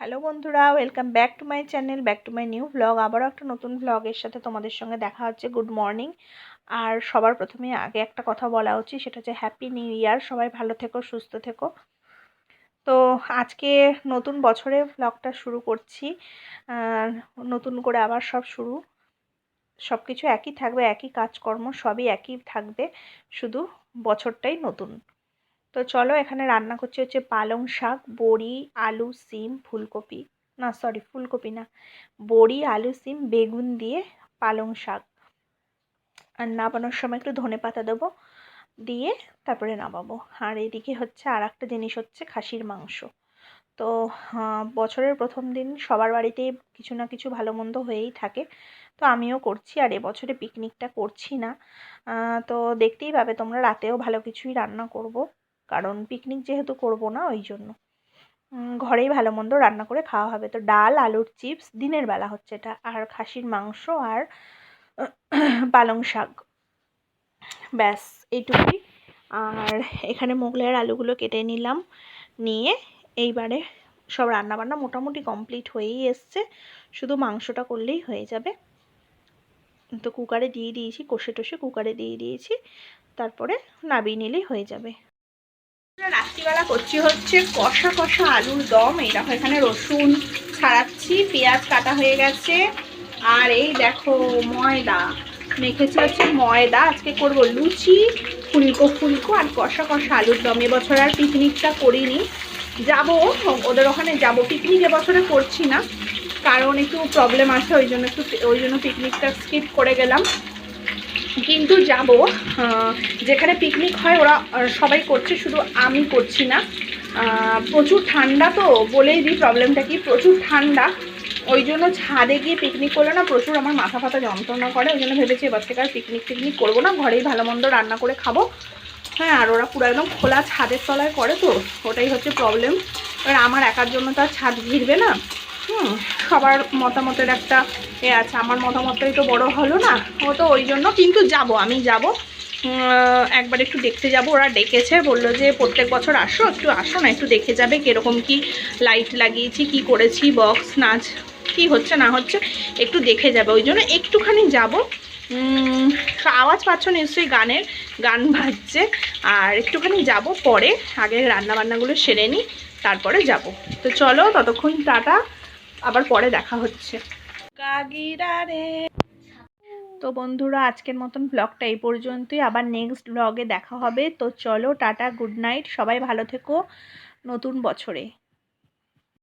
Hello বন্ধুরা welcome back to my channel back to my new vlog আবারও একটা নতুন ভ্লগের সাথে তোমাদের সঙ্গে দেখা হচ্ছে। গুড মর্নিং আর সবার প্রথমে আগে একটা কথা বলা উচিত, সেটা হচ্ছে হ্যাপি নিউ ইয়ার সবাই ভালো থেকো, সুস্থ থেকো। তো আজকে নতুন বছরে ভ্লগটা শুরু করছি। নতুন করে আবার সব শুরু। সব কিছু একই থাকবে, একই কাজকর্ম, সবই একই থাকবে। শুধু বছরটাই নতুন। তো চলো এখানে রান্না করছি হচ্ছে পালং শাক, বড়ি, আলু, সিম, ফুলকপি। না সরি ফুলকপি না। বড়ি, আলু, সিম, বেগুন দিয়ে পালং শাক। আর নামানোর সময় একটু ধনে পাতা দেবো দিয়ে তারপরে নামাবো। আর এদিকে হচ্ছে আর একটা জিনিস হচ্ছে খাসির মাংস। তো বছরের প্রথম দিন সবার বাড়িতে কিছু না কিছু ভালো মন্দ হয়েই থাকে। তো আমিও করছি আর এবছরে পিকনিকটা করছি না। তো দেখতেই পাবে তোমরা রাতেও ভালো কিছুই রান্না করব। কারণ পিকনিক যেহেতু করব না, ওই জন্য। ঘরেই ভালো মন্দ রান্না করে খাওয়া হবে। তো ডাল, আলুর চিপস দিনের বেলা হচ্ছে এটা। আর খাসির মাংস আর পালং শাক। ব্যাস, এইটুকুই। আর এখানে মোগলাইয়ের আলুগুলো কেটে নিলাম। নিয়ে এইবারে সব রান্নাবান্না মোটামুটি কমপ্লিট হয়েই এসছে। শুধু মাংসটা করলেই হয়ে যাবে। তো কুকারে দিয়ে দিয়েছি কষে টষে কুকারে দিয়ে দিয়েছি। তারপরে নাবিয়ে নিলেই হয়ে যাবে। রাত্রিবেলা করছি হচ্ছে কষা কষা আলুর দম। এই দেখো এখানে রসুন ছাড়াচ্ছি, পেঁয়াজ কাটা হয়ে গেছে। আর এই দেখো ময়দা, মেখেছি হচ্ছে ময়দা। আজকে করব লুচি, ফুলকো ফুলকো আর কষা কষা আলুর দম। এবছর আর পিকনিকটা করিনি। যাব, ওদের ওখানে যাব। পিকনিক এবছরে করছি না, কারণ একটু প্রবলেম আছে, ওই জন্য একটু ওই জন্য পিকনিকটা স্কিপ করে গেলাম। কিন্তু যাব যেখানে পিকনিক হয়, ওরা সবাই করছে, শুধু আমি করছি না। প্রচুর ঠান্ডা তো, বলেই দিই প্রবলেমটা কি, প্রচুর ঠান্ডা। ওই জন্য ছাদে গিয়ে পিকনিক করলে না, প্রচুর আমার মাথা ফাথা যন্ত্রণা করে, ওই জন্য ভেবেছি এবার থেকে আর পিকনিক টিকনিক করব না, ঘরেই ভালো মন্দ রান্না করে খাব। হ্যাঁ আর ওরা পুরো একদম খোলা ছাদের তলায় করে তো, ওটাই হচ্ছে প্রবলেম এবার আমার একার জন্য তো আর ছাদ ঘিরবে না। হুম, সবার মতামতের একটা এ আছে, আমার মতামতটাই তো বড় হলো না, ও তো ওই জন্য, কিন্তু যাব আমি যাব। একবার একটু দেখতে যাব। ওরা ডেকেছে, বলল যে প্রত্যেক বছর আসো, একটু আসো না, একটু দেখে যাবে কীরকম কি লাইট লাগিয়েছি, কি করেছি বক্স নাচ, কি হচ্ছে, না হচ্ছে, একটু দেখে যাবে। ওই জন্য একটুখানি যাব। আওয়াজ পাচ্ছ নিশ্চয়ই গানের, গান বাজছে। আর একটুখানি যাব পরে, আগে রান্নাবান্নাগুলো সেরে নিই, তারপরে যাব। তো চলো, ততক্ষণ টাটা, আবার পরে দেখা হচ্ছে। তো বন্ধুরা, আজকের মতন ব্লগটা এই পর্যন্তই। আবার নেক্সট ব্লগে দেখা হবে। তো চলো, টাটা গুড নাইট সবাই ভালো থেকো নতুন বছরে।